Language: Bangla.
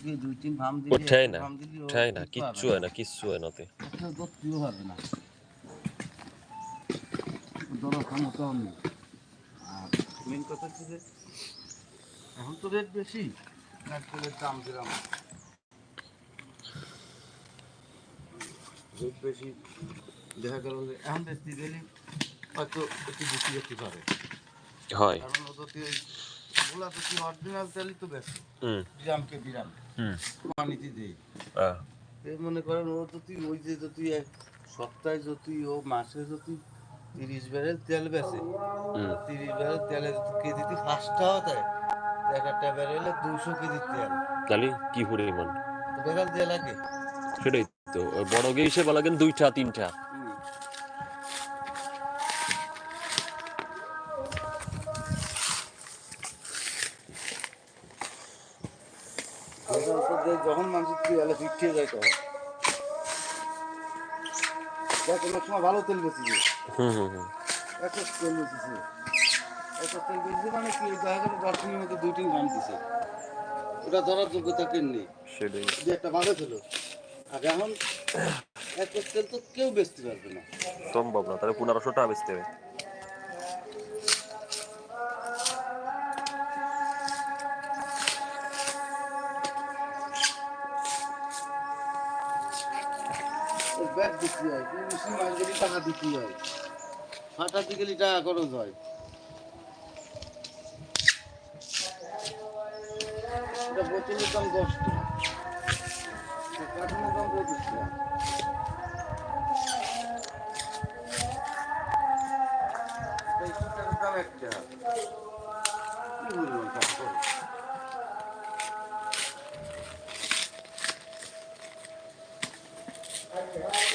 দিয়ে দুই তিন ফার্ম দিলে ওঠাই না ওঠাই না কিচ্ছু হয় না কিচ্ছু হয় একটা না। ধরার ক্ষমতাও নেই। আর মেন কথা হচ্ছে যে এখন তো রেট বেশি নারকেলের দাম দিলাম। রেট বেশি দেখা গেল যে এখন বেশি গেলে হয়তো একটু বেশি যেতে পারে। হয়। কারণ যদি ওগুলা যদি অরিজিনাল তেলই তো বেশি। হুম। বিরামকে বিরাম। দেই। এই মনে করেন ও যদি ওই যে যদি এক সপ্তাহে যদি ও মাসে যদি তিরিশ ব্যারেল তেল বেচে হুম। তিরিশ ব্যারেল তেলে যদি কেজিতে পাঁচটাও দেয় এক একটা ব্যারেলে দুশো কেজি তেল। তাহলে কি পরিমাণ? তো বেকার দিয়ে লাগে। সেটাই তো বড় গে হিসেবে লাগেন দুইটা তিনটা। যখন কি হলে ফিটিয়ে যায় তখন দেখ অনেক সময় ভালো তেল বেশি হুম হুম হুম। এত তেল বেশিছে এত তেল বেশিছে মানে কি দেখা গেল দশ দিনের মধ্যে দুই তিন ঘাম দিছে। ওটা ধরার যোগ্যতা কেন নেই? সেটাই। যে একটা ভালো ছিল। আর এখন এক তেল তো কেউ বেচতে পারবে না। সম্ভব না তাহলে পনেরোশো টাকা বেচতে হবে। ব্যাগ দিতে হয়। বেশি মাছ গেলে টাকা দিতে হয়। ফাটাতে গেলে টাকা খরচ হয়। এটা বোতলের দাম দশ টাকা। আর দাম পঁচিশ টাকা। দাম এক Okay.